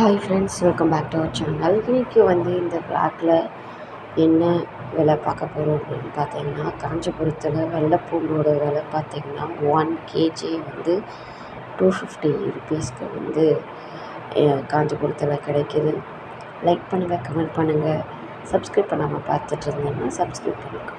Hi friends welcome back to our channel இன்றைக்கி வந்து இந்த ப்ளாக்கில் என்ன விலை பார்க்க போகிறோம் அப்படின்னு பார்த்தீங்கன்னா காஞ்சிபுரத்தில் வெள்ளைப்பூண்டோட விலை பார்த்தீங்கன்னா ஒன் கேஜி வந்து டூ ஃபிஃப்டி ருபீஸ்க்கு வந்து காஞ்சிபுரத்தில் கிடைக்கிது. லைக் பண்ணுங்கள் கமெண்ட் பண்ணுங்கள் சப்ஸ்கிரைப் பண்ணாமல் பார்த்துட்டு இருந்தீங்கன்னா சப்ஸ்கிரைப் பண்ணிக்கோங்க.